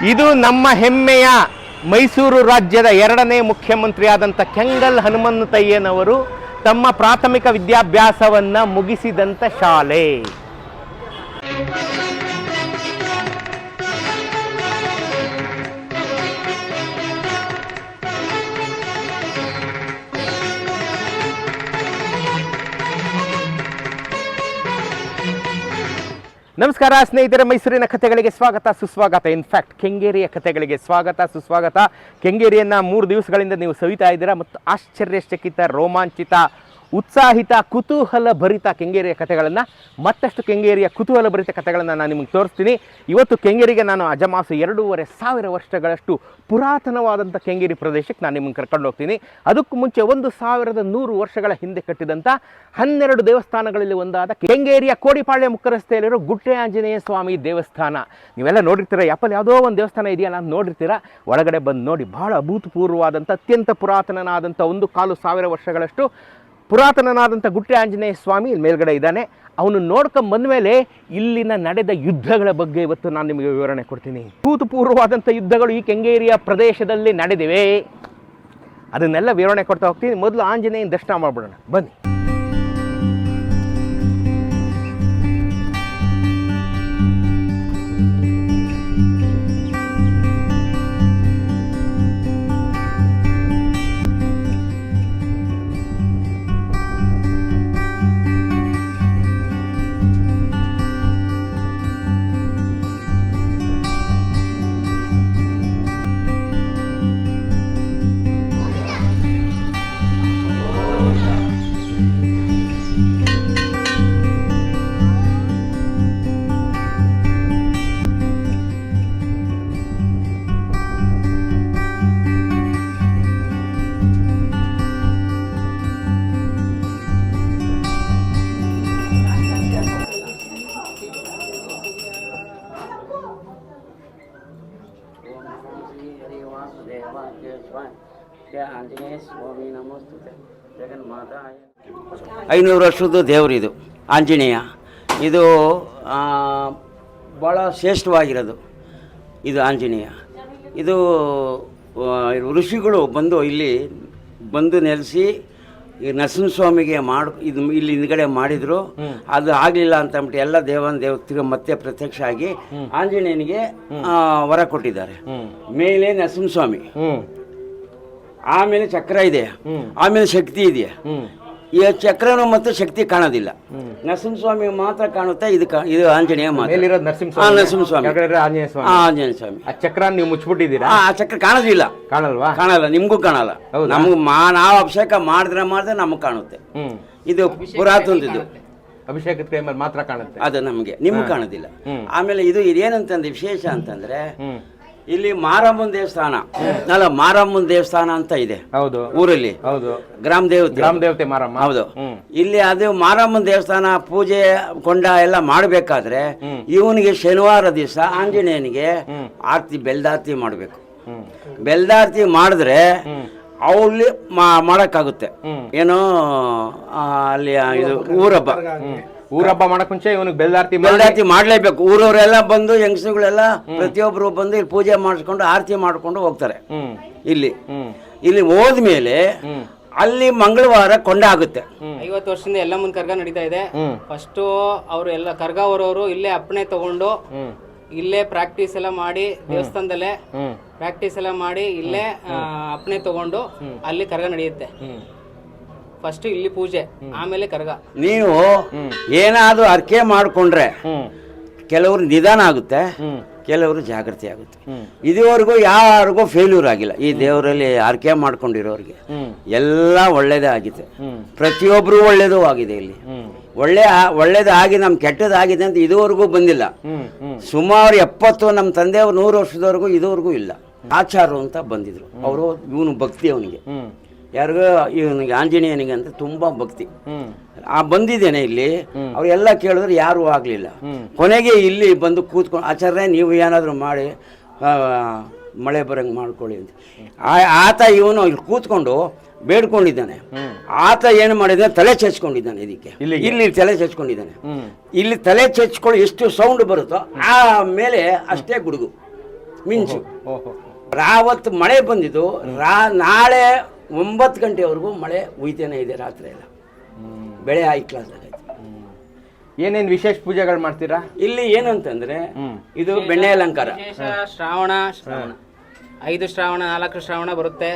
ಇದು ನಮ್ಮ ಹೆಮ್ಮೆಯ ಮೈಸೂರು ರಾಜ್ಯದ ಎರಡನೇ ಮುಖ್ಯಮಂತ್ರಿಯಾದಂಥ ಕೆಂಗಲ್ ಹನುಮಂತಯ್ಯನವರು ತಮ್ಮ ಪ್ರಾಥಮಿಕ ವಿದ್ಯಾಭ್ಯಾಸವನ್ನು ಮುಗಿಸಿದಂಥ ಶಾಲೆ. ನಮಸ್ಕಾರ, ಸ್ನೇಹಿತರೆ, ಮೈಸೂರಿನ ಕಥೆಗಳಿಗೆ ಸ್ವಾಗತ, ಸುಸ್ವಾಗತ. ಇನ್ಫ್ಯಾಕ್ಟ್ ಕೆಂಗೇರಿಯ ಕಥೆಗಳಿಗೆ ಸ್ವಾಗತ, ಸುಸ್ವಾಗತ. ಕೆಂಗೇರಿಯನ್ನು ಮೂರು ದಿವಸಗಳಿಂದ ನೀವು ಸವಿತಾ ಇದ್ದೀರಾ ಮತ್ತು ಆಶ್ಚರ್ಯಚಕಿತ, ರೋಮಾಂಚಿತ ಉತ್ಸಾಹಿತ ಕುತೂಹಲ ಭರಿತ ಕೆಂಗೇರಿಯ ಕಥೆಗಳನ್ನು, ಮತ್ತಷ್ಟು ಕೆಂಗೇರಿಯ ಕುತೂಹಲ ಭರಿತ ಕಥೆಗಳನ್ನು ನಾನು ನಿಮಗೆ ತೋರಿಸ್ತೀನಿ. ಇವತ್ತು ಕೆಂಗೇರಿಗೆ ನಾನು ಅಜಮಾಸು ಎರಡೂವರೆ ಸಾವಿರ ವರ್ಷಗಳಷ್ಟು ಪುರಾತನವಾದಂಥ ಕೆಂಗೇರಿ ಪ್ರದೇಶಕ್ಕೆ ನಾನು ನಿಮಗೆ ಕರ್ಕೊಂಡು ಹೋಗ್ತೀನಿ. ಅದಕ್ಕೂ ಮುಂಚೆ ಒಂದು ಸಾವಿರದ ನೂರು ವರ್ಷಗಳ ಹಿಂದೆ ಕಟ್ಟಿದಂಥ ಹನ್ನೆರಡು ದೇವಸ್ಥಾನಗಳಲ್ಲಿ ಒಂದಾದ ಕೆಂಗೇರಿಯ ಕೋಡಿಪಾಳ್ಯ ಮುಖ್ಯ ರಸ್ತೆಯಲ್ಲಿರೋ ಗುಟ್ಟೆ ಆಂಜನೇಯ ಸ್ವಾಮಿ ದೇವಸ್ಥಾನ. ನೀವೆಲ್ಲ ನೋಡಿರ್ತೀರ, ಯಾಪಲ್ಲಿ ಯಾವುದೋ ಒಂದು ದೇವಸ್ಥಾನ ಇದೆಯಲ್ಲ ನೋಡಿರ್ತೀರ? ಒಳಗಡೆ ಬಂದು ನೋಡಿ, ಬಹಳ ಅಭೂತಪೂರ್ವವಾದಂಥ, ಅತ್ಯಂತ ಪುರಾತನನಾದಂಥ ಒಂದು ಕಾಲು ಸಾವಿರ ವರ್ಷಗಳಷ್ಟು ಪುರಾತನನಾದಂಥ ಗುಟ್ಟೆ ಆಂಜನೇಯ ಸ್ವಾಮಿ ಮೇಲ್ಗಡೆ ಇದ್ದಾನೆ. ಅವನು ನೋಡ್ಕೊಂಡು ಬಂದ ಮೇಲೆ ಇಲ್ಲಿನ ನಡೆದ ಯುದ್ಧಗಳ ಬಗ್ಗೆ ಇವತ್ತು ನಾನು ನಿಮಗೆ ವಿವರಣೆ ಕೊಡ್ತೀನಿ. ಭೂತಪೂರ್ವವಾದಂಥ ಯುದ್ಧಗಳು ಈ ಕೆಂಗೇರಿಯ ಪ್ರದೇಶದಲ್ಲಿ ನಡೆದಿವೆ. ಅದನ್ನೆಲ್ಲ ವಿವರಣೆ ಕೊಡ್ತಾ ಹೋಗ್ತೀನಿ. ಮೊದಲು ಆಂಜನೇಯನ ದರ್ಶನ ಮಾಡ್ಬಿಡೋಣ. ಬನ್ನಿ. ಐನೂರು ವರ್ಷದ್ದು ದೇವರಿದು ಆಂಜನೇಯ. ಇದು ಭಾಳ ಶ್ರೇಷ್ಠವಾಗಿರೋದು ಇದು ಆಂಜನೇಯ. ಇದು ಋಷಿಗಳು ಬಂದು ಇಲ್ಲಿ ಬಂದು ನೆಲೆಸಿ ಈ ನರಸಿಂಹಸ್ವಾಮಿಗೆ ಮಾಡಿ ಇದು ಇಲ್ಲಿ ಹಿಂದ್ಗಡೆ ಮಾಡಿದ್ರು. ಅದು ಆಗಲಿಲ್ಲ ಅಂತ ಅಂದ್ಬಿಟ್ಟು ಎಲ್ಲ ದೇವನ ದೇವತೆಗೆ ಮತ್ತೆ ಪ್ರತ್ಯಕ್ಷ ಆಗಿ ಆಂಜನೇಯನಿಗೆ ವರ ಕೊಟ್ಟಿದ್ದಾರೆ. ಮೇಲೆ ನರಸಿಂಹಸ್ವಾಮಿ. ಆಮೇಲೆ ಚಕ್ರ ಇದೆ. ಆಮೇಲೆ ಶಕ್ತಿ ಇದೆ. ಈ ಚಕ್ರನು ಮತ್ತು ಶಕ್ತಿ ಕಾಣೋದಿಲ್ಲ. ನರಸಿಂಹಸ್ವಾಮಿ ಮಾತ್ರ ಕಾಣುತ್ತೆ ಇದು ಇದು ಆಂಜನೇಯ ಮಾತ್ರ. ನರಸಿಂಹ ನರಸಿಂಹಸ್ವಾಮಿ. ಆಂಜನೇಯ ಸ್ವಾಮಿ. ಆಂಜನೇಯ ಸ್ವಾಮಿ. ಆ ಚಕ್ರ ನೀವು ಮುಚ್ಚಿಬಿಟ್ಟಿದ್ದೀರಾ? ಆ ಚಕ್ರ ಕಾಣೋದಿಲ್ಲ. ಕಾಣಲ್ವಾ? ಕಾಣಲ್ಲ ನಿಮ್ಗೂ ಕಾಣಲ್ಲ? ನಮ್ಗೆ ಮಾ ನಾವು ಅಭಿಷೇಕ ಮಾಡಿದ್ರೆ ಮಾಡಿದ್ರೆ ನಮಗೆ ಕಾಣುತ್ತೆ. ಇದು ಪುರಾತನ ಅಭಿಷೇಕದ ಟೈಮಲ್ಲಿ ಮೇಲೆ ಮಾತ್ರ ಕಾಣುತ್ತೆ. ಅದು ನಮಗೆ ನಿಮ್ಗೆ ಕಾಣೋದಿಲ್ಲ. ಆಮೇಲೆ ಇದು ಇದೇನಂತಂದ್ರೆ ವಿಶೇಷ ಅಂತಂದ್ರೆ ಇಲ್ಲಿ ಮಾರಮ್ಮನ ದೇವಸ್ಥಾನ. ಅಲ್ಲ ಮಾರಮ್ಮನ ದೇವಸ್ಥಾನ ಅಂತ ಇದೆ ಹೌದು. ಊರಲ್ಲಿ. ಹೌದು. ಗ್ರಾಮ ದೇವತೆ. ಗ್ರಾಮ ದೇವತೆ ಮಾರಮ್ಮ. ಹೌದು. ಇಲ್ಲಿ ಅದು ಮಾರಮ್ಮನ ದೇವಸ್ಥಾನ ಪೂಜೆ ಕೊಂಡ ಎಲ್ಲ ಮಾಡಬೇಕಾದ್ರೆ ಇವನಿಗೆ ಶನಿವಾರ ದಿವಸ ಆಂಜನೇಯನಿಗೆ ಆರತಿ ಬೆಲ್ದಾರ್ತಿ ಮಾಡಬೇಕು. ಬೆಲ್ದಾರತಿ ಮಾಡಿದ್ರೆ ಅವಲ್ಲಿ ಮಾಡೋಕ್ಕಾಗುತ್ತೆ. ಏನೋ ಅಲ್ಲಿ ಇದು ಊರಬ್ಬ. ಊರಬ್ಬ ಮಾಡಕ್ ಮುಂಚೆ ಇವನಿಗೆ ಬೆಲ್ಲಾರ್ತಿ ಮಾಡಿ. ಬೆಲ್ದಾರ್ತಿ ಮಾಡ್ಲೇಬೇಕು. ಊರವರೆಲ್ಲ ಬಂದು ಹೆಂಗಸುಗಳೆಲ್ಲ ಪ್ರತಿಯೊಬ್ಬರು ಬಂದು ಇಲ್ಲಿ ಪೂಜೆ ಮಾಡಿಸ್ಕೊಂಡು ಆರತಿ ಮಾಡ್ಕೊಂಡು ಹೋಗ್ತಾರೆ. ಇಲ್ಲಿ. ಇಲ್ಲಿ ಹೋದ್ಮೇಲೆ ಅಲ್ಲಿ ಮಂಗಳವಾರ ಕೊಂಡ ಆಗುತ್ತೆ. ಐವತ್ತು ವರ್ಷದಿಂದ ಎಲ್ಲ ಮುಂದ್ ಕರ್ಗ ನಡೀತಾ ಇದೆ. ಫಸ್ಟ್ ಅವರು ಎಲ್ಲ ಕರ್ಗ ಅವರವರು ಇಲ್ಲೇ ಅಪ್ಪಣೆ ತಗೊಂಡು ಇಲ್ಲೇ ಪ್ರಾಕ್ಟೀಸ್ ಎಲ್ಲ ಮಾಡಿ ದೇವಸ್ಥಾನದಲ್ಲೇ ಪ್ರಾಕ್ಟೀಸ್ ಎಲ್ಲ ಮಾಡಿ ಇಲ್ಲೇ ಅಪ್ಪಣೆ ತಗೊಂಡು ಅಲ್ಲಿ ಕರ್ಗ ನಡೆಯುತ್ತೆ. ಫಸ್ಟ್ ಇಲ್ಲಿ ಪೂಜೆ ಆಮೇಲೆ ಕರಗ. ನೀವು ಏನಾದ್ರೂ ಅರ್ಕೆ ಮಾಡಿಕೊಂಡ್ರೆ ಕೆಲವರು ನಿಧಾನ ಆಗುತ್ತೆ ಕೆಲವರು ಜಾಗೃತಿ ಆಗುತ್ತೆ. ಇದುವರೆಗೂ ಯಾರಿಗೂ ಫೇಲ್ಯೂರ್ ಆಗಿಲ್ಲ. ಈ ದೇವರಲ್ಲಿ ಆರ್ಕೆ ಮಾಡ್ಕೊಂಡಿರೋರಿಗೆ ಎಲ್ಲ ಒಳ್ಳೇದೇ ಆಗಿದೆ. ಪ್ರತಿಯೊಬ್ಬರು ಒಳ್ಳೇದು ಆಗಿದೆ ಇಲ್ಲಿ. ಒಳ್ಳೆಯ ಒಳ್ಳೆ ಒಳ್ಳೇದಾಗಿ ನಮ್ ಕೆಟ್ಟದಾಗಿದೆ ಅಂತ ಇದುವರೆಗೂ ಬಂದಿಲ್ಲ. ಸುಮಾರು ಎಪ್ಪತ್ತು ನಮ್ಮ ತಂದೆಯವರು ನೂರು ವರ್ಷದವರೆಗೂ ಇದುವರೆಗೂ ಇಲ್ಲ. ಆಚಾರು ಅಂತ ಬಂದಿದ್ರು. ಅವರು ಇವನು ಭಕ್ತಿ ಅವನಿಗೆ. ಯಾರಿಗೋ ಇವನಿಗೆ ಆಂಜನೇಯನಿಗೆ ಅಂತ ತುಂಬಾ ಭಕ್ತಿ. ಆ ಬಂದಿದ್ದೇನೆ ಇಲ್ಲಿ ಅವರೆಲ್ಲ ಕೇಳಿದ್ರೆ ಯಾರೂ ಆಗಲಿಲ್ಲ. ಕೊನೆಗೆ ಇಲ್ಲಿ ಬಂದು ಕೂತ್ಕೊಂಡು ಆಚಾರ್ಯ ನೀವು ಏನಾದರೂ ಮಾಡಿ ಮಳೆ ಬರಂಗೆ ಮಾಡ್ಕೊಳ್ಳಿ ಅಂತ. ಆ- ಆತ ಇವನು ಇಲ್ಲಿ ಕೂತ್ಕೊಂಡು ಬೇಡ್ಕೊಂಡಿದ್ದಾನೆ. ಆತ ಏನು ಮಾಡಿದ್ದಾನೆ ತಲೆ ಚಚ್ಕೊಂಡಿದ್ದಾನೆ ಇದಕ್ಕೆ? ಇಲ್ಲಿ ತಲೆ ಚಚ್ಕೊಂಡಿದ್ದಾನೆ. ಇಲ್ಲಿ ತಲೆ ಚಚ್ಕೊಳ್ಳಿ ಎಷ್ಟು ಸೌಂಡ್ ಬರುತ್ತೋ ಆ ಮೇಲೆ ಅಷ್ಟೇ ಗುಡುಗು ಮಿಂಚು. ರಾವತ್ ರಾವತ್ತು ಮಳೆ ಬಂದಿದ್ದು ರಾ ನಾಳೆ ಒಂಬತ್ತು ಗಂಟೆವರೆಗೂ ಮಳೆ ಉಯ್ತೇನೆ ಇದೆ ರಾತ್ರಿ ಎಲ್ಲ. ಬೆಳೆ ಹೈ ಕ್ಲಾಸ್ ಆಗೈತೆ ಏನೇನು ವಿಶೇಷ ಪೂಜೆಗಳು ಮಾಡ್ತೀರಾ? ಇಲ್ಲಿ ಏನು ಅಂತಂದ್ರೆ ಇದು ಬೆಣ್ಣೆ ಅಲಂಕಾರ. ಶ್ರಾವಣ ಶ್ರಾವಣ. ಐದು ಶ್ರಾವಣ ನಾಲ್ಕು ಶ್ರಾವಣ ಬರುತ್ತೆ.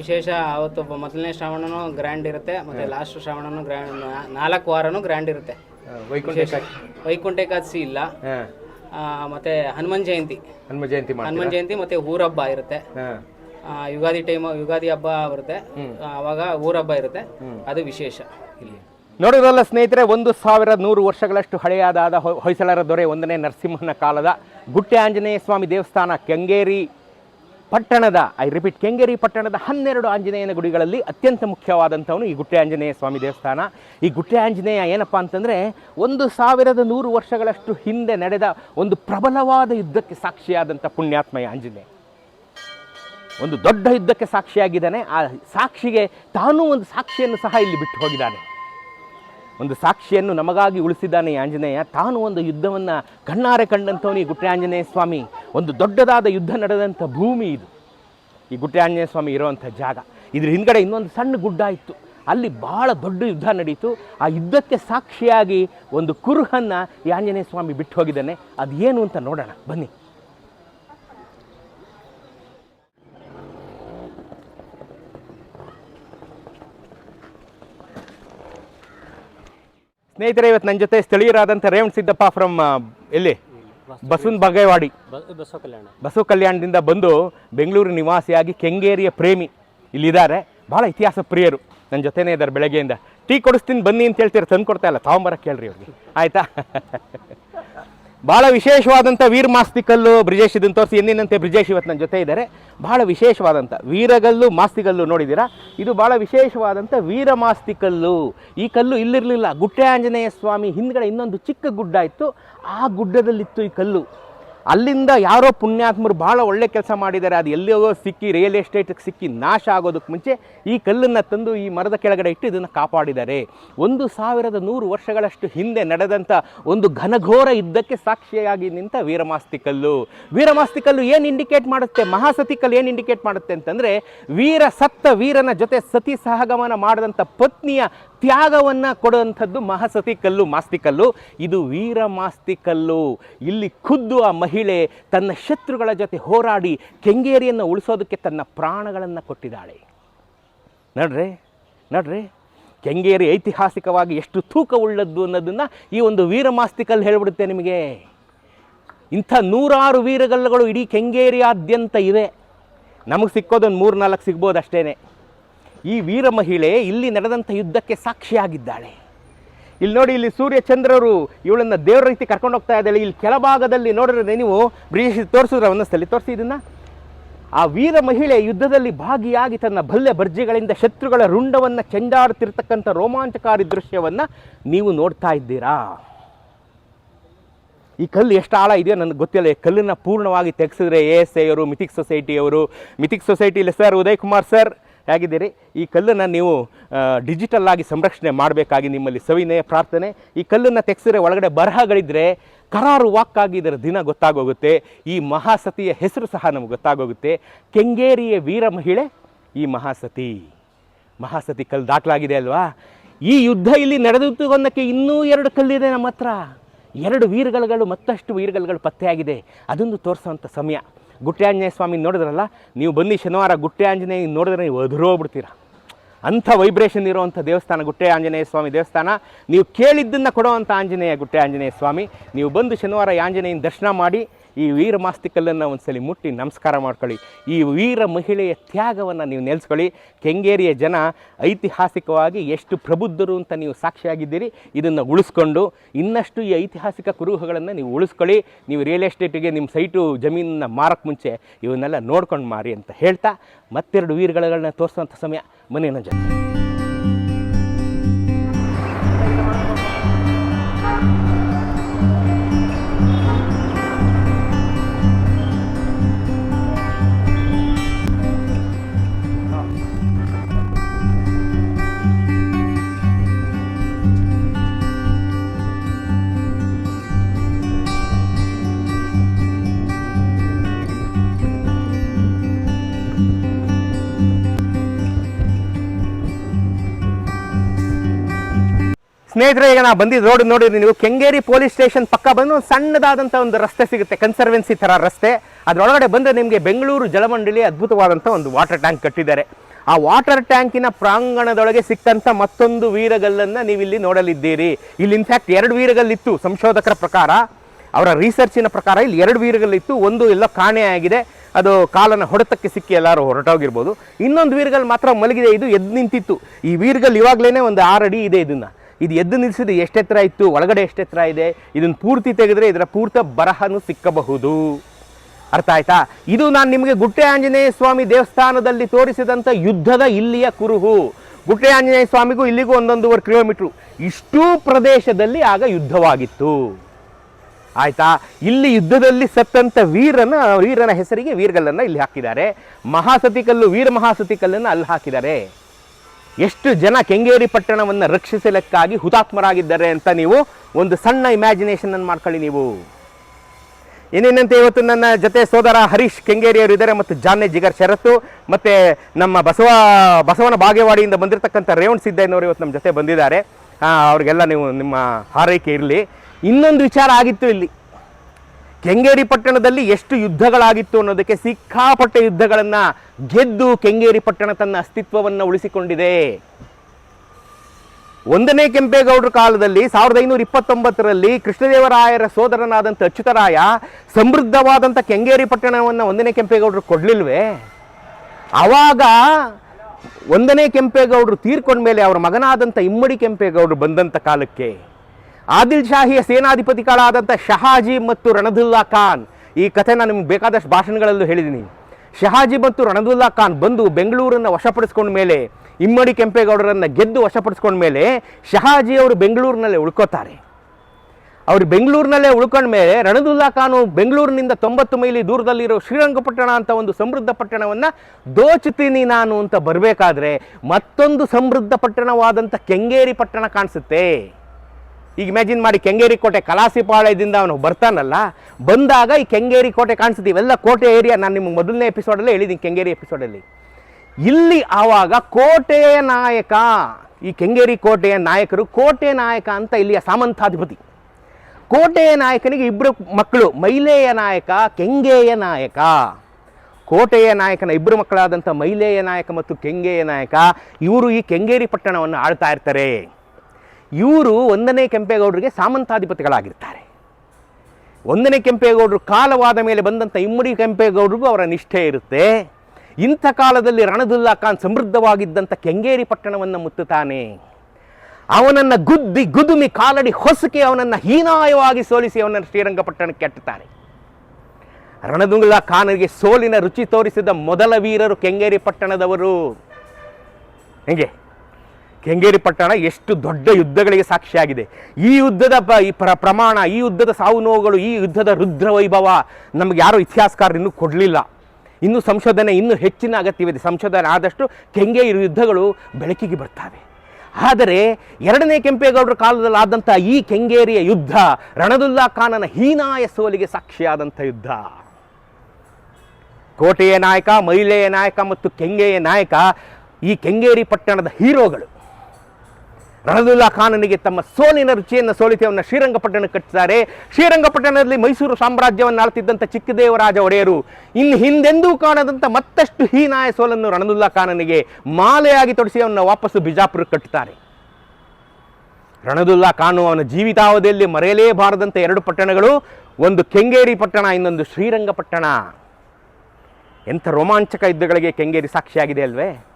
ವಿಶೇಷ ಅವತ್ತು ಮೊದಲನೇ ಶ್ರಾವಣನು ಗ್ರ್ಯಾಂಡ್ ಇರುತ್ತೆ ಮತ್ತೆ ಲಾಸ್ಟ್ ಶ್ರಾವಣನು ಗ್ರ್ಯಾಂಡ್ ನಾಲ್ಕು ವಾರನೂ ಗ್ರ್ಯಾಂಡ್ ಇರುತ್ತೆ. ವೈಕುಂಠ ಏಕಾದಶಿ ಇಲ್ಲ. ಮತ್ತೆ ಹನುಮನ್ ಜಯಂತಿ. ಹನುಮಾನ್ ಜಯಂತಿ ಮಾಡ್ತೀರಾ? ಹನುಮನ್ ಜಯಂತಿ ಮತ್ತೆ ಊರಬ್ಬ ಇರುತ್ತೆ. ಯುಗಾದಿ ಟೈಮ್ ಯುಗಾದಿ ಹಬ್ಬ ಬರುತ್ತೆ. ಅವಾಗ ಊರ ಹಬ್ಬ ಇರುತ್ತೆ. ಅದು ವಿಶೇಷ. ಇಲ್ಲಿ. ನೋಡಿದ್ರಲ್ಲ ಸ್ನೇಹಿತರೆ ಒಂದು ಸಾವಿರ ನೂರು ವರ್ಷಗಳಷ್ಟು ಹಳೆಯದಾದ ಹೊಯ್ಸಳರ ದೊರೆ ಒಂದನೇ ನರಸಿಂಹನ ಕಾಲದ ಗುಟ್ಟೆ ಆಂಜನೇಯ ಸ್ವಾಮಿ ದೇವಸ್ಥಾನ ಕೆಂಗೇರಿ ಪಟ್ಟಣದ ಐ ರಿಪೀಟ್ ಕೆಂಗೇರಿ ಪಟ್ಟಣದ ಹನ್ನೆರಡು ಆಂಜನೇಯನ ಗುಡಿಗಳಲ್ಲಿ ಅತ್ಯಂತ ಮುಖ್ಯವಾದಂಥವನು ಈ ಗುಟ್ಟೆ ಆಂಜನೇಯ ಸ್ವಾಮಿ ದೇವಸ್ಥಾನ. ಈ ಗುಟ್ಟೆ ಆಂಜನೇಯ ಏನಪ್ಪ ಅಂತಂದರೆ ಒಂದು ಸಾವಿರದ ನೂರು ವರ್ಷಗಳಷ್ಟು ಹಿಂದೆ ನಡೆದ ಒಂದು ಪ್ರಬಲವಾದ ಯುದ್ಧಕ್ಕೆ ಸಾಕ್ಷಿಯಾದಂಥ ಪುಣ್ಯಾತ್ಮಯ ಆಂಜನೇಯ. ಒಂದು ದೊಡ್ಡ ಯುದ್ಧಕ್ಕೆ ಸಾಕ್ಷಿಯಾಗಿದ್ದಾನೆ. ಆ ಸಾಕ್ಷಿಗೆ ತಾನೂ ಒಂದು ಸಾಕ್ಷಿಯನ್ನು ಸಹ ಇಲ್ಲಿ ಬಿಟ್ಟು ಹೋಗಿದ್ದಾನೆ. ಒಂದು ಸಾಕ್ಷಿಯನ್ನು ನಮಗಾಗಿ ಉಳಿಸಿದ್ದಾನೆ ಆಂಜನೇಯ. ತಾನು ಒಂದು ಯುದ್ಧವನ್ನು ಕಣ್ಣಾರೆ ಕಂಡಂಥವನು ಈ ಗುಟ್ಟೆ ಆಂಜನೇಯ ಸ್ವಾಮಿ. ಒಂದು ದೊಡ್ಡದಾದ ಯುದ್ಧ ನಡೆದಂಥ ಭೂಮಿ ಇದು. ಈ ಗುಟ್ಟೆ ಸ್ವಾಮಿ ಇರುವಂಥ ಜಾಗ. ಇದ್ರ ಹಿಂದ್ಗಡೆ ಇನ್ನೊಂದು ಸಣ್ಣ ಗುಡ್ಡ ಇತ್ತು. ಅಲ್ಲಿ ಭಾಳ ದೊಡ್ಡ ಯುದ್ಧ ನಡೀತು. ಆ ಯುದ್ಧಕ್ಕೆ ಸಾಕ್ಷಿಯಾಗಿ ಒಂದು ಕುರುಹನ್ನು ಈ ಆಂಜನೇಯ ಸ್ವಾಮಿ ಬಿಟ್ಟು ಹೋಗಿದ್ದಾನೆ. ಅದು ಏನು ಅಂತ ನೋಡೋಣ. ಬನ್ನಿ. ಸ್ನೇಹಿತರೆ ಇವತ್ತು ನನ್ನ ಜೊತೆ ಸ್ಥಳೀಯರಾದಂಥ ರೇವಣ್ ಸಿದ್ದಪ್ಪ ಫ್ರಮ್ ಎಲ್ಲಿ? ಬಸವನ ಬಗೇವಾಡಿ. ಬಸವ ಕಲ್ಯಾಣದಿಂದ ಬಂದು ಬೆಂಗಳೂರು ನಿವಾಸಿಯಾಗಿ ಕೆಂಗೇರಿಯ ಪ್ರೇಮಿ ಇಲ್ಲಿದ್ದಾರೆ. ಭಾಳ ಇತಿಹಾಸ ಪ್ರಿಯರು ನನ್ನ ಜೊತೆನೇ ಇದ್ದಾರೆ ಬೆಳಗ್ಗೆಯಿಂದ. ಟೀ ಕೊಡಿಸ್ತೀನಿ ಬನ್ನಿ ಅಂತ ಹೇಳ್ತೀರ? ತಂದು ಕೊಡ್ತಾ ಇಲ್ಲ ತಾವಂಬರ ಕೇಳ್ರಿ ಅವ್ರಿಗೆ ಆಯ್ತಾ? ಭಾಳ ವಿಶೇಷವಾದಂಥ ವೀರ ಮಾಸ್ತಿಕಲ್ಲು ಬ್ರಿಜೇಶ್ ಇದನ್ನು ತೋರಿಸಿ ಎಂದಿನಂತೆ ಬ್ರಿಜೇಶ್ ಇವತ್ತು ನನ್ನ ಜೊತೆ ಇದ್ದಾರೆ ಭಾಳ ವಿಶೇಷವಾದಂಥ ವೀರಗಲ್ಲು ಮಾಸ್ತಿಗಲ್ಲು ನೋಡಿದ್ದೀರಾ ಇದು ಭಾಳ ವಿಶೇಷವಾದಂಥ ವೀರ ಮಾಸ್ತಿಕಲ್ಲು ಈ ಕಲ್ಲು ಇಲ್ಲಿರಲಿಲ್ಲ. ಗುಟ್ಟೆ ಆಂಜನೇಯ ಸ್ವಾಮಿ ಹಿಂದ್ಗಡೆ ಇನ್ನೊಂದು ಚಿಕ್ಕ ಗುಡ್ಡ ಇತ್ತು. ಆ ಗುಡ್ಡದಲ್ಲಿತ್ತು ಈ ಕಲ್ಲು. ಅಲ್ಲಿಂದ ಯಾರೋ ಪುಣ್ಯಾತ್ಮರು ಭಾಳ ಒಳ್ಳೆ ಕೆಲಸ ಮಾಡಿದ್ದಾರೆ. ಅದು ಎಲ್ಲಿಯೋ ಸಿಕ್ಕಿ ರಿಯಲ್ ಎಸ್ಟೇಟ್ಗೆ ಸಿಕ್ಕಿ ನಾಶ ಆಗೋದಕ್ಕೆ ಮುಂಚೆ ಈ ಕಲ್ಲನ್ನು ತಂದು ಈ ಮರದ ಕೆಳಗಡೆ ಇಟ್ಟು ಇದನ್ನು ಕಾಪಾಡಿದ್ದಾರೆ. ಒಂದು ಸಾವಿರದ ನೂರು ವರ್ಷಗಳಷ್ಟು ಹಿಂದೆ ನಡೆದಂಥ ಒಂದು ಘನಘೋರ ಯುದ್ಧಕ್ಕೆ ಸಾಕ್ಷಿಯಾಗಿ ನಿಂತ ವೀರಮಾಸ್ತಿ ಕಲ್ಲು. ವೀರಮಾಸ್ತಿ ಕಲ್ಲು ಏನು ಇಂಡಿಕೇಟ್ ಮಾಡುತ್ತೆ? ಮಹಾಸತಿ ಕಲ್ಲು ಏನು ಇಂಡಿಕೇಟ್ ಮಾಡುತ್ತೆ ಅಂತಂದರೆ ವೀರ ಸತ್ತ ವೀರನ ಜೊತೆ ಸತಿ ಸಹಗಮನ ಮಾಡಿದಂಥ ಪತ್ನಿಯ ತ್ಯಾಗವನ್ನು ಕೊಡುವಂಥದ್ದು ಮಹಾಸತಿ ಕಲ್ಲು ಮಾಸ್ತಿಕಲ್ಲು ಇದು ವೀರ ಮಾಸ್ತಿ ಕಲ್ಲು. ಇಲ್ಲಿ ಖುದ್ದು ಆ ಮಹಿಳೆ ತನ್ನ ಶತ್ರುಗಳ ಜೊತೆ ಹೋರಾಡಿ ಕೆಂಗೇರಿಯನ್ನು ಉಳಿಸೋದಕ್ಕೆ ತನ್ನ ಪ್ರಾಣಗಳನ್ನು ಕೊಟ್ಟಿದ್ದಾಳೆ. ನೋಡ್ರಿ ನೋಡ್ರಿ. ಕೆಂಗೇರಿ ಐತಿಹಾಸಿಕವಾಗಿ ಎಷ್ಟು ತೂಕವುಳ್ಳದ್ದು ಅನ್ನೋದನ್ನು ಈ ಒಂದು ವೀರಮಾಸ್ತಿಕಲ್ಲು ಹೇಳ್ಬಿಡುತ್ತೆ ನಿಮಗೆ. ಇಂಥ ನೂರಾರು ವೀರಗಲ್ಲುಗಳು ಇಡೀ ಕೆಂಗೇರಿಯಾದ್ಯಂತ ಇವೆ. ನಮಗೆ ಸಿಕ್ಕೋದೊಂದು ಮೂರು ನಾಲ್ಕು ಸಿಗ್ಬೋದು ಅಷ್ಟೇ ಈ ವೀರ ಮಹಿಳೆ ಇಲ್ಲಿ ನಡೆದಂಥ ಯುದ್ಧಕ್ಕೆ ಸಾಕ್ಷಿಯಾಗಿದ್ದಾಳೆ. ಇಲ್ಲಿ ನೋಡಿ, ಇಲ್ಲಿ ಸೂರ್ಯ ಚಂದ್ರರು ಇವಳನ್ನು ದೇವರ ರೀತಿ ಕರ್ಕೊಂಡು ಹೋಗ್ತಾ ಇದ್ದಾಳೆ. ಇಲ್ಲಿ ಕೆಳಭಾಗದಲ್ಲಿ ನೋಡಿದ್ರೆ ನೀವು ಬ್ರಿಟಿಷ್ ತೋರಿಸಿದ್ರೆ ಒಂದೊಂದ್ಸಲಿ ತೋರಿಸಿ ಇದನ್ನು. ಆ ವೀರ ಮಹಿಳೆ ಯುದ್ಧದಲ್ಲಿ ಭಾಗಿಯಾಗಿ ತನ್ನ ಬಲ್ಲೆ ಬರ್ಜಿಗಳಿಂದ ಶತ್ರುಗಳ ರುಂಡವನ್ನು ಚೆಂಡಾಡುತ್ತಿರ್ತಕ್ಕಂಥ ರೋಮಾಂಚಕಾರಿ ದೃಶ್ಯವನ್ನು ನೀವು ನೋಡ್ತಾ ಇದ್ದೀರಾ? ಈ ಕಲ್ಲು ಎಷ್ಟು ಆಳ ಇದೆಯೋ ನನಗೆ ಗೊತ್ತಿಲ್ಲ. ಈ ಕಲ್ಲನ್ನು ಪೂರ್ಣವಾಗಿ ತೆಗೆಸಿದ್ರೆ ಎ ಎಸ್ ಐಯವರು ಮಿಥಿಕ್ ಸೊಸೈಟಿಯವರು. ಮಿಥಿಕ್ ಸೊಸೈಟಿಲಿ ಸರ್ ಉದಯ್ ಕುಮಾರ್ ಸರ್ ಹೇಗಿದ್ದೀರಿ? ಈ ಕಲ್ಲನ್ನು ನೀವು ಡಿಜಿಟಲ್ ಆಗಿ ಸಂರಕ್ಷಣೆ ಮಾಡಬೇಕಾಗಿ ನಿಮ್ಮಲ್ಲಿ ಸವಿನಯ ಪ್ರಾರ್ಥನೆ. ಈ ಕಲ್ಲನ್ನು ತೆಗೆಸಿದ್ರೆ ಒಳಗಡೆ ಬರಹಗಳಿದ್ದರೆ ಕರಾರು ವಾಕ್ಕಾಗಿ ಇದರ ದಿನ ಗೊತ್ತಾಗೋಗುತ್ತೆ. ಈ ಮಹಾಸತಿಯ ಹೆಸರು ಸಹ ನಮಗೆ ಗೊತ್ತಾಗೋಗುತ್ತೆ. ಕೆಂಗೇರಿಯ ವೀರ ಮಹಿಳೆ, ಈ ಮಹಾಸತಿ. ಮಹಾಸತಿ ಕಲ್ಲು ದಾಖಲಾಗಿದೆ ಅಲ್ವಾ? ಈ ಯುದ್ಧ ಇಲ್ಲಿ ನಡೆದಿತ್ತು ಅನ್ನೋಕ್ಕೆ ಇನ್ನೂ ಎರಡು ಕಲ್ಲಿದೆ ನಮ್ಮ ಹತ್ರ. ಎರಡು ವೀರಗಲ್ಗಳು, ಮತ್ತಷ್ಟು ವೀರಗಲ್ಗಳು ಪತ್ತೆಯಾಗಿದೆ. ಅದೊಂದು ತೋರಿಸೋವಂಥ ಸಮಯ. ಗುಟ್ಟೆ ಆಂಜನೇಯ ಸ್ವಾಮಿ ನೋಡಿದ್ರಲ್ಲ? ನೀವು ಬನ್ನಿ ಶನಿವಾರ ಗುಟ್ಟೆ ಆಂಜನೇಯ ನೋಡಿದ್ರೆ ನೀವು ಅದುರೋಗ್ಬಿಡ್ತೀರ ಅಂಥ ವೈಬ್ರೇಷನ್ ಇರುವಂಥ ದೇವಸ್ಥಾನ ಗುಟ್ಟೆ ಆಂಜನೇಯ ಸ್ವಾಮಿ ದೇವಸ್ಥಾನ. ನೀವು ಕೇಳಿದ್ದನ್ನು ಕೊಡುವಂಥ ಆಂಜನೇಯ ಗುಟ್ಟೆ ಆಂಜನೇಯ ಸ್ವಾಮಿ. ನೀವು ಬಂದು ಶನಿವಾರ ಆಂಜನೇಯನ ದರ್ಶನ ಮಾಡಿ ಈ ವೀರ ಮಾಸ್ತಿಕಲ್ಲನ್ನು ಒಂದ್ಸಲಿ ಮುಟ್ಟಿ ನಮಸ್ಕಾರ ಮಾಡ್ಕೊಳ್ಳಿ. ಈ ವೀರ ಮಹಿಳೆಯ ತ್ಯಾಗವನ್ನು ನೀವು ನೆಲೆಸ್ಕೊಳ್ಳಿ. ಕೆಂಗೇರಿಯ ಜನ ಐತಿಹಾಸಿಕವಾಗಿ ಎಷ್ಟು ಪ್ರಬುದ್ಧರು ಅಂತ ನೀವು ಸಾಕ್ಷಿಯಾಗಿದ್ದೀರಿ, ಇದನ್ನು ಉಳಿಸ್ಕೊಂಡು ಇನ್ನಷ್ಟು ಈ ಐತಿಹಾಸಿಕ ಕುರುಹುಗಳನ್ನು ನೀವು ಉಳಿಸ್ಕೊಳ್ಳಿ. ನೀವು ರಿಯಲ್ ಎಸ್ಟೇಟಿಗೆ ನಿಮ್ಮ ಸೈಟು ಜಮೀನನ್ನ ಮಾರಕ್ಕೆ ಮುಂಚೆ ಇವನ್ನೆಲ್ಲ ನೋಡ್ಕೊಂಡು ಮಾರಿ ಅಂತ ಹೇಳ್ತಾ ಮತ್ತೆರಡು ವೀರಗಳನ್ನ ತೋರಿಸುವಂಥ ಸಮಯ. ಮನೆಯ ಜನ. ಸ್ನೇಹಿತರೆ, ಈಗ ನಾ ಬಂದಿದ್ದು ರೋಡ್ ನೋಡಿದ್ರಿ ನೀವು. ಕೆಂಗೇರಿ ಪೊಲೀಸ್ ಸ್ಟೇಷನ್ ಪಕ್ಕ ಬಂದು ಒಂದು ಸಣ್ಣದಾದಂಥ ಒಂದು ರಸ್ತೆ ಸಿಗುತ್ತೆ, ಕನ್ಸರ್ವೆನ್ಸಿ ಥರ ರಸ್ತೆ. ಅದರೊಳಗಡೆ ಬಂದರೆ ನಿಮಗೆ ಬೆಂಗಳೂರು ಜಲಮಂಡಳಿ ಅದ್ಭುತವಾದಂಥ ಒಂದು ವಾಟರ್ ಟ್ಯಾಂಕ್ ಕಟ್ಟಿದ್ದಾರೆ. ಆ ವಾಟರ್ ಟ್ಯಾಂಕಿನ ಪ್ರಾಂಗಣದೊಳಗೆ ಸಿಕ್ಕಂಥ ಮತ್ತೊಂದು ವೀರಗಲ್ಲನ್ನು ನೀವು ಇಲ್ಲಿ ನೋಡಲಿದ್ದೀರಿ. ಇಲ್ಲಿ ಇನ್ಫ್ಯಾಕ್ಟ್ ಎರಡು ವೀರಗಲ್ಲಿತ್ತು ಸಂಶೋಧಕರ ಪ್ರಕಾರ. ಅವರ ರಿಸರ್ಚಿನ ಪ್ರಕಾರ ಇಲ್ಲಿ ಎರಡು ವೀರಗಲ್ಲಿತ್ತು, ಒಂದು ಎಲ್ಲ ಕಾಣೆಯಾಗಿದೆ ಅದು ಕಾಲನ ಹೊಡೆತಕ್ಕೆ ಸಿಕ್ಕಿ ಎಲ್ಲರೂ ಹೊರಟೋಗಿರ್ಬೋದು. ಇನ್ನೊಂದು ವೀರ್ಗಲ್ ಮಾತ್ರ ಮಲಗಿದೆ, ಇದು ಎದ್ದು ನಿಂತಿತ್ತು. ಈ ವೀರ್ಗಲ್ ಇವಾಗಲೇ ಒಂದು ಆರು ಅಡಿ ಇದೆ ಇದನ್ನು. ಇದು ಎದ್ದು ನಿಲ್ಲಿಸಿದ ಎಷ್ಟೆತ್ತರ ಇತ್ತು? ಒಳಗಡೆ ಎಷ್ಟೆತ್ತರ ಇದೆ? ಇದನ್ನು ಪೂರ್ತಿ ತೆಗೆದರೆ ಇದರ ಪೂರ್ತ ಬರಹನು ಸಿಕ್ಕಬಹುದು. ಅರ್ಥ ಆಯ್ತಾ? ಇದು ನಾನು ನಿಮಗೆ ಗುಟ್ಟೆ ಆಂಜನೇಯ ಸ್ವಾಮಿ ದೇವಸ್ಥಾನದಲ್ಲಿ ತೋರಿಸಿದಂಥ ಯುದ್ಧದ ಇಲ್ಲಿಯ ಕುರುಹು. ಗುಟ್ಟೆ ಆಂಜನೇಯ ಸ್ವಾಮಿಗೂ ಇಲ್ಲಿಗೂ ಒಂದೊಂದೂವರೆ ಕಿಲೋಮೀಟ್ರು. ಇಷ್ಟೂ ಪ್ರದೇಶದಲ್ಲಿ ಆಗ ಯುದ್ಧವಾಗಿತ್ತು. ಆಯ್ತಾ? ಇಲ್ಲಿ ಯುದ್ಧದಲ್ಲಿ ಸತ್ತಂತ ವೀರನ ವೀರನ ಹೆಸರಿಗೆ ವೀರಗಲ್ಲನ್ನು ಇಲ್ಲಿ ಹಾಕಿದ್ದಾರೆ. ಮಹಾಸತಿ ಕಲ್ಲು, ವೀರ ಮಹಾಸತಿ ಕಲ್ಲನ್ನು ಅಲ್ಲಿ ಹಾಕಿದ್ದಾರೆ. ಎಷ್ಟು ಜನ ಕೆಂಗೇರಿ ಪಟ್ಟಣವನ್ನು ರಕ್ಷಿಸಲಿಕ್ಕಾಗಿ ಹುತಾತ್ಮರಾಗಿದ್ದಾರೆ ಅಂತ ನೀವು ಒಂದು ಸಣ್ಣ ಇಮ್ಯಾಜಿನೇಷನ್ ಅನ್ನು ಮಾಡ್ಕೊಳ್ಳಿ ನೀವು. ಏನೇನಂತೆ ಇವತ್ತು ನನ್ನ ಜೊತೆ ಸೋದರ ಹರೀಶ್ ಕೆಂಗೇರಿಯವರು ಇದ್ದಾರೆ ಮತ್ತು ಜಾನ್ನೆ ಜಿಗರ್ ಶರತ್ತು ಮತ್ತು ನಮ್ಮ ಬಸವ, ಬಸವನ ಬಾಗೇವಾಡಿಯಿಂದ ಬಂದಿರತಕ್ಕಂಥ ರೇವಣ್ ಸಿದ್ದಯ್ಯನವರು ಇವತ್ತು ನಮ್ಮ ಜೊತೆ ಬಂದಿದ್ದಾರೆ. ಅವ್ರಿಗೆಲ್ಲ ನೀವು ನಿಮ್ಮ ಹಾರೈಕೆ ಇರಲಿ. ಇನ್ನೊಂದು ವಿಚಾರ ಆಗಿತ್ತು ಇಲ್ಲಿ. ಕೆಂಗೇರಿ ಪಟ್ಟಣದಲ್ಲಿ ಎಷ್ಟು ಯುದ್ಧಗಳಾಗಿತ್ತು ಅನ್ನೋದಕ್ಕೆ ಸಿಕ್ಕಾಪಟ್ಟೆ ಯುದ್ಧಗಳನ್ನು ಗೆದ್ದು ಕೆಂಗೇರಿ ಪಟ್ಟಣ ತನ್ನ ಅಸ್ತಿತ್ವವನ್ನು ಉಳಿಸಿಕೊಂಡಿದೆ. ಒಂದನೇ ಕೆಂಪೇಗೌಡರ ಕಾಲದಲ್ಲಿ ಸಾವಿರದ ಐನೂರ ಇಪ್ಪತ್ತೊಂಬತ್ತರಲ್ಲಿ ಕೃಷ್ಣದೇವರಾಯರ ಸೋದರನಾದಂಥ ಅಚ್ಯುತರಾಯ ಸಮೃದ್ಧವಾದಂಥ ಕೆಂಗೇರಿ ಪಟ್ಟಣವನ್ನು ಒಂದನೇ ಕೆಂಪೇಗೌಡರು ಕೊಡಲಿಲ್ವೇ? ಆವಾಗ ಒಂದನೇ ಕೆಂಪೇಗೌಡರು ತೀರ್ಕೊಂಡ ಮೇಲೆ ಅವರ ಮಗನಾದಂಥ ಇಮ್ಮಡಿ ಕೆಂಪೇಗೌಡರು ಬಂದಂಥ ಕಾಲಕ್ಕೆ ಆದಿಲ್ ಶಾಹಿಯ ಸೇನಾಧಿಪತಿಗಳಾದಂಥ ಶಹಾಜಿ ಮತ್ತು ರಣದುಲ್ಲಾ ಖಾನ್. ಈ ಕಥೆ ನಾನು ನಿಮ್ಗೆ ಬೇಕಾದಷ್ಟು ಭಾಷಣಗಳಲ್ಲೂ ಹೇಳಿದ್ದೀನಿ ಶಹಾಜಿ ಮತ್ತು ರಣದುಲ್ಲಾ ಖಾನ್ ಬಂದು ಬೆಂಗಳೂರನ್ನು ವಶಪಡಿಸ್ಕೊಂಡ ಮೇಲೆ, ಇಮ್ಮಡಿ ಕೆಂಪೇಗೌಡರನ್ನು ಗೆದ್ದು ವಶಪಡಿಸ್ಕೊಂಡ ಮೇಲೆ ಶಹಾಜಿ ಅವರು ಬೆಂಗಳೂರಿನಲ್ಲೇ ಉಳ್ಕೋತಾರೆ. ಅವರು ಬೆಂಗಳೂರಿನಲ್ಲೇ ಉಳ್ಕೊಂಡ ಮೇಲೆ ರಣದುಲ್ಲಾ ಖಾನು ಬೆಂಗಳೂರಿನಿಂದ ತೊಂಬತ್ತು ಮೈಲಿ ದೂರದಲ್ಲಿರೋ ಶ್ರೀರಂಗಪಟ್ಟಣ ಅಂತ ಒಂದು ಸಮೃದ್ಧ ಪಟ್ಟಣವನ್ನು ದೋಚುತ್ತೀನಿ ನಾನು ಅಂತ ಬರಬೇಕಾದ್ರೆ ಮತ್ತೊಂದು ಸಮೃದ್ಧ ಪಟ್ಟಣವಾದಂಥ ಕೆಂಗೇರಿ ಪಟ್ಟಣ ಕಾಣಿಸುತ್ತೆ. ಈಗ ಇಮ್ಯಾಜಿನ್ ಮಾಡಿ ಕೆಂಗೇರಿ ಕೋಟೆ ಕಲಾಸಿಪಾಳ್ಯದಿಂದ ಅವನು ಬರ್ತಾನಲ್ಲ, ಬಂದಾಗ ಈ ಕೆಂಗೇರಿ ಕೋಟೆ ಕಾಣಿಸುತ್ತೆ ಇವೆಲ್ಲ ಕೋಟೆ ಏರಿಯಾ ನಾನು ನಿಮ್ಗೆ ಮೊದಲನೇ ಎಪಿಸೋಡಲ್ಲೇ ಹೇಳಿದ್ದೀನಿ ಕೆಂಗೇರಿ ಎಪಿಸೋಡಲ್ಲಿ ಇಲ್ಲಿ ಆವಾಗ ಕೋಟೆಯ ನಾಯಕ, ಈ ಕೆಂಗೇರಿ ಕೋಟೆಯ ನಾಯಕರು ಕೋಟೆ ನಾಯಕ ಅಂತ ಇಲ್ಲಿಯ ಸಾಮಂತಾಧಿಪತಿ. ಕೋಟೆಯ ನಾಯಕನಿಗೆ ಇಬ್ಬರು ಮಕ್ಕಳು, ಮೈಲೇಯ ನಾಯಕ, ಕೆಂಗೇಯ ನಾಯಕ. ಕೋಟೆಯ ನಾಯಕನ ಇಬ್ಬರು ಮಕ್ಕಳಾದಂಥ ಮೈಲೇಯ ನಾಯಕ ಮತ್ತು ಕೆಂಗೇಯ ನಾಯಕ, ಇವರು ಈ ಕೆಂಗೇರಿ ಪಟ್ಟಣವನ್ನು ಆಳ್ತಾ ಇರ್ತಾರೆ. ಇವರು ಒಂದನೇ ಕೆಂಪೇಗೌಡರಿಗೆ ಸಾಮಂತಾಧಿಪತಿಗಳಾಗಿರ್ತಾರೆ. ಒಂದನೇ ಕೆಂಪೇಗೌಡರು ಕಾಲವಾದ ಮೇಲೆ ಬಂದಂಥ ಇಮ್ಮಡಿ ಕೆಂಪೇಗೌಡರಿಗೂ ಅವರ ನಿಷ್ಠೆ ಇರುತ್ತೆ. ಇಂಥ ಕಾಲದಲ್ಲಿ ರಣದುಲ್ಲಾ ಖಾನ್ ಸಮೃದ್ಧವಾಗಿದ್ದಂಥ ಕೆಂಗೇರಿ ಪಟ್ಟಣವನ್ನು ಮುತ್ತುತ್ತಾನೆ. ಅವನನ್ನು ಗುದ್ದಿ ಗುದುಮಿ ಕಾಲಡಿ ಹೊಸಕೆ ಅವನನ್ನು ಹೀನಾಯವಾಗಿ ಸೋಲಿಸಿ ಅವನನ್ನು ಶ್ರೀರಂಗಪಟ್ಟಣಕ್ಕೆ ಕೆಟ್ಟುತ್ತಾರೆ ರಣದುಲ್ಲಾ ಖಾನರಿಗೆ ಸೋಲಿನ ರುಚಿ ತೋರಿಸಿದ ಮೊದಲ ವೀರರು ಕೆಂಗೇರಿ ಪಟ್ಟಣದವರು. ಹೆಂಗೆ? ಕೆಂಗೇರಿ ಪಟ್ಟಣ ಎಷ್ಟು ದೊಡ್ಡ ಯುದ್ಧಗಳಿಗೆ ಸಾಕ್ಷಿಯಾಗಿದೆ. ಈ ಯುದ್ಧದ ಪ- ಈ ಪ್ರ, ಪ್ರಮಾಣ, ಈ ಯುದ್ಧದ ಸಾವು ನೋವುಗಳು, ಈ ಯುದ್ಧದ ರುದ್ರ ವೈಭವ ನಮಗೆ ಯಾರೋ ಇತಿಹಾಸಕಾರರು ಇನ್ನೂ ಕೊಡಲಿಲ್ಲ. ಇನ್ನೂ ಸಂಶೋಧನೆ ಇನ್ನೂ ಹೆಚ್ಚಿನ ಅಗತ್ಯವಿದೆ. ಸಂಶೋಧನೆ ಆದಷ್ಟು ಕೆಂಗೇರಿ ಯುದ್ಧಗಳು ಬೆಳಕಿಗೆ ಬರ್ತವೆ. ಆದರೆ ಎರಡನೇ ಕೆಂಪೇಗೌಡರ ಕಾಲದಲ್ಲಿ ಆದಂಥ ಈ ಕೆಂಗೇರಿಯ ಯುದ್ಧ ರಣದುಲ್ಲಾ ಖಾನನ ಹೀನಾಯ ಸೋಲಿಗೆ ಸಾಕ್ಷಿಯಾದಂಥ ಯುದ್ಧ. ಕೋಟೆಯ ನಾಯಕ, ಮಹಿಳೆಯ ನಾಯಕ ಮತ್ತು ಕೆಂಗೆಯ ನಾಯಕ ಈ ಕೆಂಗೇರಿ ಪಟ್ಟಣದ ಹೀರೋಗಳು. ರಣದುಲ್ಲಾ ಖಾನನಿಗೆ ತಮ್ಮ ಸೋಲಿನ ರುಚಿಯನ್ನು ಸೋಲಿಸಿ ಶ್ರೀರಂಗಪಟ್ಟಣ ಕಟ್ಟಿದ್ದಾರೆ. ಶ್ರೀರಂಗಪಟ್ಟಣದಲ್ಲಿ ಮೈಸೂರು ಸಾಮ್ರಾಜ್ಯವನ್ನು ಆಳ್ತಿದ್ದಂಥ ಚಿಕ್ಕದೇವರಾಜ ಒಡೆಯರು. ಇನ್ನು ಹಿಂದೆಂದೂ ಕಾಣದಂಥ ಮತ್ತಷ್ಟು ಹೀನಾಯ ಸೋಲನ್ನು ರಣದುಲ್ಲಾ ಖಾನನಿಗೆ ಮಾಲೆಯಾಗಿ ತೊಡಿಸಿ ಅವನ್ನ ವಾಪಸ್ಸು ಬಿಜಾಪುರಕ್ಕೆ ಕಟ್ಟುತ್ತಾರೆ. ರಣದುಲ್ಲಾ ಖಾನು ಅವನ ಜೀವಿತಾವಧಿಯಲ್ಲಿ ಮರೆಯಲೇಬಾರದಂಥ ಎರಡು ಪಟ್ಟಣಗಳು, ಒಂದು ಕೆಂಗೇರಿ ಪಟ್ಟಣ, ಇನ್ನೊಂದು ಶ್ರೀರಂಗಪಟ್ಟಣ. ಎಂಥ ರೋಮಾಂಚಕ ಯುದ್ಧಗಳಿಗೆ ಕೆಂಗೇರಿ ಸಾಕ್ಷಿಯಾಗಿದೆ ಅಲ್ವೇ?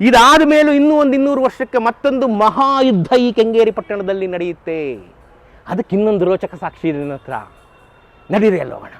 ಇದಾದ ಮೇಲೂ ಇನ್ನೂ ಒಂದು ಇನ್ನೂರು ವರ್ಷಕ್ಕೆ ಮತ್ತೊಂದು ಮಹಾಯುದ್ಧ ಈ ಕೆಂಗೇರಿ ಪಟ್ಟಣದಲ್ಲಿ ನಡೆಯುತ್ತೆ. ಅದಕ್ಕೆ ಇನ್ನೊಂದು ರೋಚಕ ಸಾಕ್ಷಿ ನನ್ನ ಹತ್ರ. ನಡೀರಿ ಅಲ್ಲೋಗೋಣ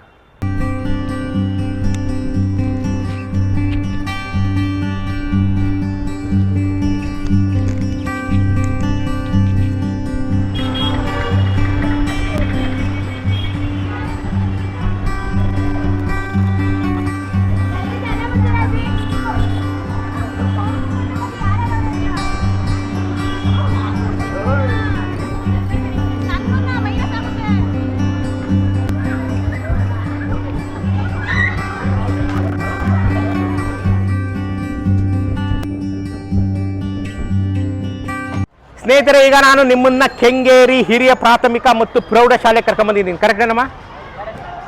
ಸ್ನೇಹಿತರೆ, ಈಗ ನಾನು ನಿಮ್ಮನ್ನ ಕೆಂಗೇರಿ ಹಿರಿಯ ಪ್ರಾಥಮಿಕ ಮತ್ತು ಪ್ರೌಢಶಾಲೆ ಕರ್ಕೊಂಬಂದಿದ್ದೀನಿ. ಕರೆಕ್ಟೇನಮ್ಮ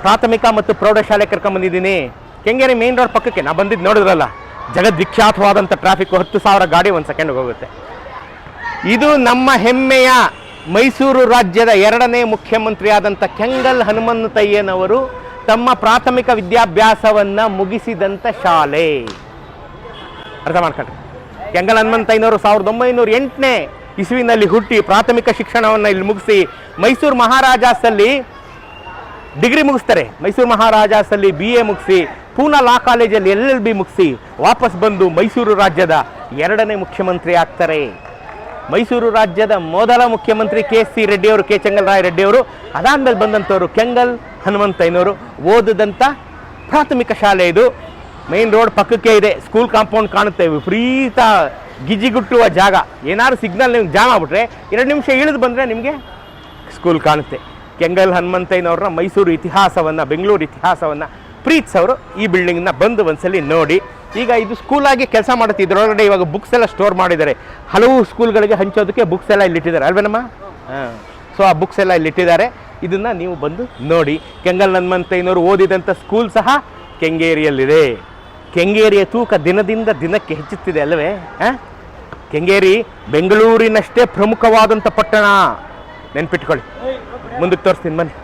ಪ್ರಾಥಮಿಕ ಮತ್ತು ಪ್ರೌಢಶಾಲೆ ಕರ್ಕೊಂಬಂದಿದ್ದೀನಿ. ಕೆಂಗೇರಿ ಮೇನ್ ರೋಡ್ ಪಕ್ಕಕ್ಕೆ, ನಾ ಬಂದಿದ್ದು ನೋಡಿದ್ರಲ್ಲ ಜಗದ್ವಿಖ್ಯಾತವಾದಂಥ ಟ್ರಾಫಿಕ್ ಹತ್ತು ಸಾವಿರ ಗಾಡಿ ಒಂದು ಸೆಕೆಂಡ್ಗೆ ಹೋಗುತ್ತೆ. ಇದು ನಮ್ಮ ಹೆಮ್ಮೆಯ ಮೈಸೂರು ರಾಜ್ಯದ ಎರಡನೇ ಮುಖ್ಯಮಂತ್ರಿಯಾದಂಥ ಕೆಂಗಲ್ ಹನುಮಂತಯ್ಯನವರು ತಮ್ಮ ಪ್ರಾಥಮಿಕ ವಿದ್ಯಾಭ್ಯಾಸವನ್ನು ಮುಗಿಸಿದಂಥ ಶಾಲೆ. ಅರ್ಥ ಮಾಡ್ಕೊಂಡ್ರಿ. ಕೆಂಗಲ್ ಹನುಮಂತಯ್ಯನವರು ಸಾವಿರದ ಒಂಬೈನೂರ ಎಂಟನೇ ಇಸುವಿನಲ್ಲಿ ಹುಟ್ಟಿ ಪ್ರಾಥಮಿಕ ಶಿಕ್ಷಣವನ್ನು ಇಲ್ಲಿ ಮುಗಿಸಿ ಮೈಸೂರು ಮಹಾರಾಜಾಸಲ್ಲಿ ಡಿಗ್ರಿ ಮುಗಿಸ್ತಾರೆ. ಮೈಸೂರು ಮಹಾರಾಜಾಸಲ್ಲಿ ಬಿ ಎ ಮುಗಿಸಿ, ಪೂನಾ ಲಾ ಕಾಲೇಜಲ್ಲಿ ಎಲ್ ಎಲ್ ಬಿ ಮುಗಿಸಿ ವಾಪಸ್ ಬಂದು ಮೈಸೂರು ರಾಜ್ಯದ ಎರಡನೇ ಮುಖ್ಯಮಂತ್ರಿ ಆಗ್ತಾರೆ. ಮೈಸೂರು ರಾಜ್ಯದ ಮೊದಲ ಮುಖ್ಯಮಂತ್ರಿ ಕೆ ಸಿ ರೆಡ್ಡಿಯವರು ಕೆ ಚೆಂಗಲ್ರಾಯ ರೆಡ್ಡಿಯವರು ಅದಾದ್ಮೇಲೆ ಬಂದಂಥವರು ಕೆಂಗಲ್ ಹನುಮಂತಯ್ಯನವರು ಓದಿದಂಥ ಪ್ರಾಥಮಿಕ ಶಾಲೆ ಇದು. ಮೇನ್ ರೋಡ್ ಪಕ್ಕಕ್ಕೆ ಇದೆ. ಸ್ಕೂಲ್ ಕಾಂಪೌಂಡ್ ಕಾಣುತ್ತೆ. ವಿಪರೀತ ಗಿಜಿಗುಟ್ಟುವ ಜಾಗ. ಏನಾದ್ರು ಸಿಗ್ನಲ್ ನಿಮ್ಗೆ ಜಾಮ್ ಆಗ್ಬಿಟ್ರೆ ಎರಡು ನಿಮಿಷ ಇಳಿದು ಬಂದರೆ ನಿಮಗೆ ಸ್ಕೂಲ್ ಕಾಣುತ್ತೆ. ಕೆಂಗಲ್ ಹನುಮಂತಯ್ಯನವ್ರನ್ನ ಮೈಸೂರು ಇತಿಹಾಸವನ್ನು, ಬೆಂಗಳೂರು ಇತಿಹಾಸವನ್ನು ಅವರು ಈ ಬಿಲ್ಡಿಂಗ್ನ ಬಂದು ಒಂದ್ಸಲಿ ನೋಡಿ. ಈಗ ಇದು ಸ್ಕೂಲಾಗಿ ಕೆಲಸ ಮಾಡುತ್ತೆ. ಇದರೊಳಗಡೆ ಇವಾಗ ಬುಕ್ಸ್ ಎಲ್ಲ ಸ್ಟೋರ್ ಮಾಡಿದ್ದಾರೆ. ಹಲವು ಸ್ಕೂಲ್ಗಳಿಗೆ ಹಂಚೋದಕ್ಕೆ ಬುಕ್ಸ್ ಎಲ್ಲ ಇಲ್ಲಿಟ್ಟಿದ್ದಾರೆ ಅಲ್ವೇನಮ್ಮ? ಹಾಂ. ಸೊ ಆ ಬುಕ್ಸ್ ಎಲ್ಲ ಇಲ್ಲಿಟ್ಟಿದ್ದಾರೆ ಇದನ್ನು ನೀವು ಬಂದು ನೋಡಿ. ಕೆಂಗಲ್ ಹನುಮಂತಯ್ಯನವರು ಓದಿದಂಥ ಸ್ಕೂಲ್ ಸಹ ಕೆಂಗೇರಿಯಲ್ಲಿದೆ. ಕೆಂಗೇರಿಯ ತೂಕ ದಿನದಿಂದ ದಿನಕ್ಕೆ ಹೆಚ್ಚುತ್ತಿದೆ ಅಲ್ಲವೇ ಕೆಂಗೇರಿ ಬೆಂಗಳೂರಿನಷ್ಟೇ ಪ್ರಮುಖವಾದಂಥ ಪಟ್ಟಣ. ನೆನ್ಪಿಟ್ಕೊಳ್ಳಿ. ಮುಂದಕ್ಕೆ ತೋರಿಸ್ತೀನಿ ಬನ್ನಿ.